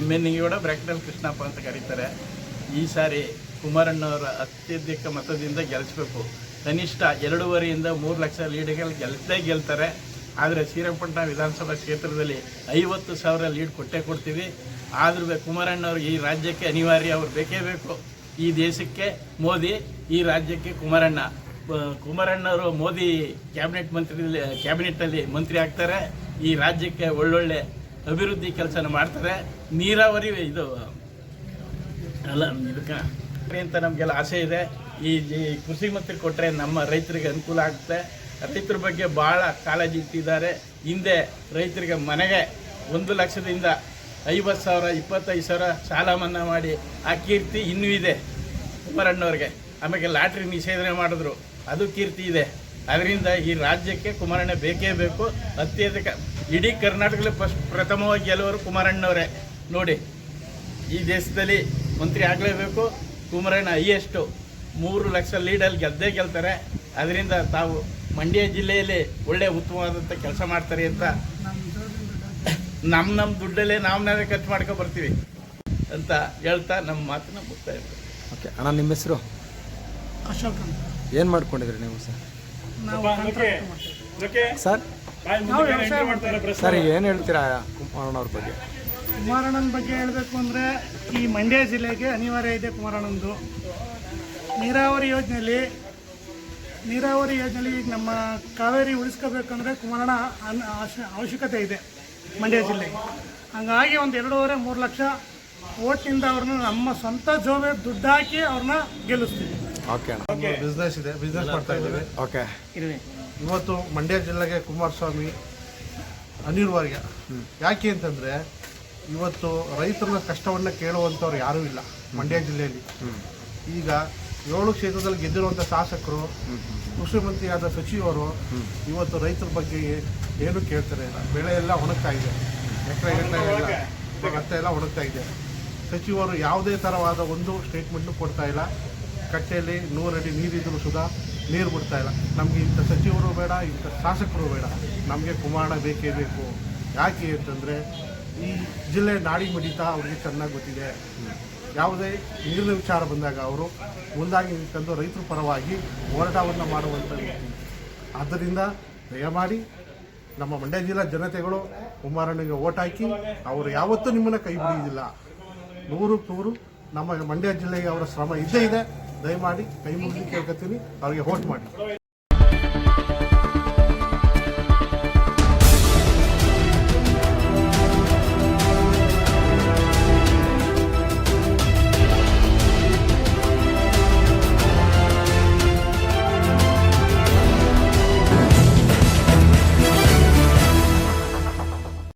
M N ಕೂಡ ಬ್ರಾಕ್ಟಲ್ ಕೃಷ್ಣಪ್ಪ ಅಂತ ಕರೀತಾರೆ. ಈ ಸಾರಿ ಕುಮಾರಣ್ಣವರ ಅತ್ಯಧಿಕ ಮತದಿಂದ ಗೆಲ್ಲಿಸ್ಬೇಕು ಕನಿಷ್ಠ ಎರಡೂವರೆಯಿಂದ ಮೂರು ಲಕ್ಷ ಲೀಡ್ಗಳು ಗೆಲ್ತೇ ಗೆಲ್ತಾರೆ. ಆದರೆ ಶ್ರೀರಂಗಪಟ್ಟಣ ವಿಧಾನಸಭಾ ಕ್ಷೇತ್ರದಲ್ಲಿ ಐವತ್ತು ಸಾವಿರ ಲೀಡ್ ಕೊಟ್ಟೇ ಕೊಡ್ತೀವಿ. ಆದ್ರೂ ಕುಮಾರಣ್ಣವರು ಈ ರಾಜ್ಯಕ್ಕೆ ಅನಿವಾರ್ಯ, ಅವ್ರು ಬೇಕೇ ಬೇಕು. ಈ ದೇಶಕ್ಕೆ ಮೋದಿ, ಈ ರಾಜ್ಯಕ್ಕೆ ಕುಮಾರಣ್ಣ. ಕುಮಾರಣ್ಣವರು ಮೋದಿ ಕ್ಯಾಬಿನೆಟ್ ಮಂತ್ರಿ ಕ್ಯಾಬಿನೆಟ್ಟಲ್ಲಿ ಮಂತ್ರಿ ಆಗ್ತಾರೆ. ಈ ರಾಜ್ಯಕ್ಕೆ ಒಳ್ಳೊಳ್ಳೆ ಅಭಿವೃದ್ಧಿ ಕೆಲಸನ ಮಾಡ್ತಾರೆ ನೀರಾವರಿ ಇದು, ಅಲ್ಲ, ಇದಕ್ಕೆ ಅಂತ ನಮಗೆಲ್ಲ ಆಸೆ ಇದೆ. ಈ ಕೃಷಿ ಮಂತ್ರಿ ಕೊಟ್ಟರೆ ನಮ್ಮ ರೈತರಿಗೆ ಅನುಕೂಲ ಆಗುತ್ತೆ. ರೈತರ ಬಗ್ಗೆ ಭಾಳ ಕಾಳಜಿ ಇಟ್ಟಿದ್ದಾರೆ. ಹಿಂದೆ ರೈತರಿಗೆ ಮನೆಗೆ ಒಂದು ಲಕ್ಷದಿಂದ ಐವತ್ತು ಸಾವಿರ, ಇಪ್ಪತ್ತೈದು ಸಾವಿರ ಸಾಲ ಮನ್ನಾ ಮಾಡಿ ಆ ಕೀರ್ತಿ ಇನ್ನೂ ಇದೆ. ಕುಮಾರಣ್ಣವ್ರಿಗೆ. ಆಮೇಲೆ ಲಾಟ್ರಿ ನಿಷೇಧನೆ ಮಾಡಿದ್ರು. ಅದು ಕೀರ್ತಿ ಇದೆ. ಅದರಿಂದ ಈ ರಾಜ್ಯಕ್ಕೆ ಕುಮಾರಣ್ಣ ಬೇಕೇ ಬೇಕು. ಅತ್ಯಧಿಕ ಇಡೀ ಕರ್ನಾಟಕದಲ್ಲಿ ಫಸ್ಟ್ ಪ್ರಥಮವಾಗಿ ಗೆಲ್ಲುವರು ಕುಮಾರಣ್ಣವರೇ. ನೋಡಿ ಈ ದೇಶದಲ್ಲಿ ಮಂತ್ರಿ ಆಗಲೇಬೇಕು. ಕುಮಾರಣ್ಣ ಹೈಯೆಸ್ಟು. ಮೂರು ಲಕ್ಷ ಲೀಡಲ್ಲಿ ಗೆದ್ದೇ ಗೆಲ್ತಾರೆ. ಅದರಿಂದ ತಾವು ಮಂಡ್ಯ ಜಿಲ್ಲೆಯಲ್ಲಿ ಒಳ್ಳೆ ಉತ್ತಮವಾದಂಥ ಕೆಲಸ ಮಾಡ್ತಾರೆ ಅಂತ ನಮ್ಮ ನಮ್ಮ ದುಡ್ಡಲ್ಲೇ ನಾವು ನಾವೇ ಖರ್ಚು ಮಾಡ್ಕೊ ಬರ್ತೀವಿ ಅಂತ ಹೇಳ್ತಾ ನಮ್ಮ ಮಾತನ್ನ ಮುಕ್ತಾಯ ಇರ್ತೀವಿ ಓಕೆ ಅಣ್ಣ ನಿಮ್ಮ ಹೆಸರು? ಅಶೋಕ್ ಏನು ಮಾಡ್ಕೊಂಡಿದ್ರಿ ನೀವು ಸರ್? ನಾವು ಮಾಡ್ತೀವಿ. ಸರ್? ನಾವು ವ್ಯವಸಾಯ ಮಾಡ್ತೀವಿ. ಸರ್ ಏನು ಹೇಳ್ತೀರಾ ಕುಮಾರಣ್ಣವ್ರ ಬಗ್ಗೆ? ಕುಮಾರಣ್ಣನ ಬಗ್ಗೆ ಹೇಳಬೇಕು ಅಂದರೆ ಈ ಮಂಡ್ಯ ಜಿಲ್ಲೆಗೆ ಅನಿವಾರ್ಯ ಇದೆ ಕುಮಾರಣ್ಣಂದು. ನೀರಾವರಿ ಯೋಜನೆಯಲ್ಲಿ ನೀರಾವರಿ ಯೋಜನೆಯಲ್ಲಿ ಈಗ ನಮ್ಮ ಕಾವೇರಿ ಉಳಿಸ್ಕೋಬೇಕಂದ್ರೆ ಕುಮಾರಣ್ಣ ಅನ್- ಆಶ- ಅವಶ್ಯಕತೆ ಇದೆ ಮಂಡ್ಯ ಜಿಲ್ಲೆಗೆ. ಹಂಗಾಗಿ ಒಂದು ಎರಡೂವರೆ ಮೂರು ಲಕ್ಷ ಓಟ್ನಿಂದ ಅವ್ರನ್ನ ನಮ್ಮ ಸ್ವಂತ ಜೋಬೆ ದುಡ್ಡು ಹಾಕಿ ಅವ್ರನ್ನ ಗೆಲ್ಲಿಸ್ತೀವಿ. ಓಕೆ ಬಿಸ್ನೆಸ್ ಇದೆ ಬಿಸ್ನೆಸ್ ಮಾಡ್ತಾ ಇದ್ದೀವಿ. ಓಕೆ ಇವತ್ತು ಮಂಡ್ಯ ಜಿಲ್ಲೆಗೆ ಕುಮಾರಸ್ವಾಮಿ ಅನಿವಾರ್ಯ ಯಾಕೆ ಅಂತಂದ್ರೆ ಇವತ್ತು ರೈತರ ಕಷ್ಟವನ್ನ ಕೇಳುವಂಥವ್ರು ಯಾರೂ ಇಲ್ಲ ಮಂಡ್ಯ ಜಿಲ್ಲೆಯಲ್ಲಿ. ಈಗ ಏಳು ಕ್ಷೇತ್ರದಲ್ಲಿ ಗೆದ್ದಿರುವಂಥ ಶಾಸಕರು ಕೃಷಿ ಮಂತ್ರಿಯಾದ ಸಚಿವರು ಇವತ್ತು ರೈತರ ಬಗ್ಗೆ ಏನು ಕೇಳ್ತಾರೆ? ಇಲ್ಲ ಬೆಳೆ ಎಲ್ಲ ಒಣಗ್ತಾ ಇದೆ. ಎಕರೆ ಎಕರೆ ಎಲ್ಲ. ಭತ್ತ ಎಲ್ಲ ಒಣಗ್ತಾ ಇದೆ. ಸಚಿವರು ಯಾವುದೇ ಥರವಾದ ಒಂದು ಸ್ಟೇಟ್ಮೆಂಟ್ನು ಕೊಡ್ತಾ ಇಲ್ಲ. ಕಟ್ಟೆಯಲ್ಲಿ ನೂರಡಿ ನೀರಿದ್ರು ಸುಧಾ ನೀರು ಬಿಡ್ತಾ ಇಲ್ಲ. ನಮಗೆ ಇಂಥ ಸಚಿವರು ಬೇಡ, ಇಂಥ ಶಾಸಕರು ಬೇಡ. ನಮಗೆ ಕುಮಾರಣ ಬೇಕೇ ಬೇಕು. ಯಾಕೆ ಅಂತಂದರೆ ಈ ಜಿಲ್ಲೆ ನಾಡಿ ಮಡಿತಾ ಅವ್ರಿಗೆ ಚೆನ್ನಾಗಿ ಗೊತ್ತಿದೆ. ಯಾವುದೇ ನೀರಿನ ವಿಚಾರ ಬಂದಾಗ ಅವರು ಮುಂದಾಗಿ ನಿಂತ್ಕೊಂಡು ರೈತರ ಪರವಾಗಿ ಹೋರಾಟವನ್ನು ಮಾಡುವಂಥ ವ್ಯಕ್ತಿ. ಆದ್ದರಿಂದ ದಯಮಾಡಿ ನಮ್ಮ ಮಂಡ್ಯ ಜಿಲ್ಲಾ ಜನತೆಗಳು ಕುಮಾರಣ್ಣಗೆ ಓಟ್ ಹಾಕಿ ಅವರು ಯಾವತ್ತೂ ನಿಮ್ಮನ್ನು ಕೈ ಬಿಡಿಯೋದಿಲ್ಲ ನೂರು ನೂರು ನಮ್ಮ ಮಂಡ್ಯ ಜಿಲ್ಲೆಗೆ ಅವರ ಶ್ರಮ ಇದ್ದೇ ಇದೆ. ದಯಮಾಡಿ ಕೈ ಮುಗಿದು ಕೇಳ್ಕೊತೀನಿ. ಅವ್ರಿಗೆ ಹೋಟ್ ಮಾಡಿ.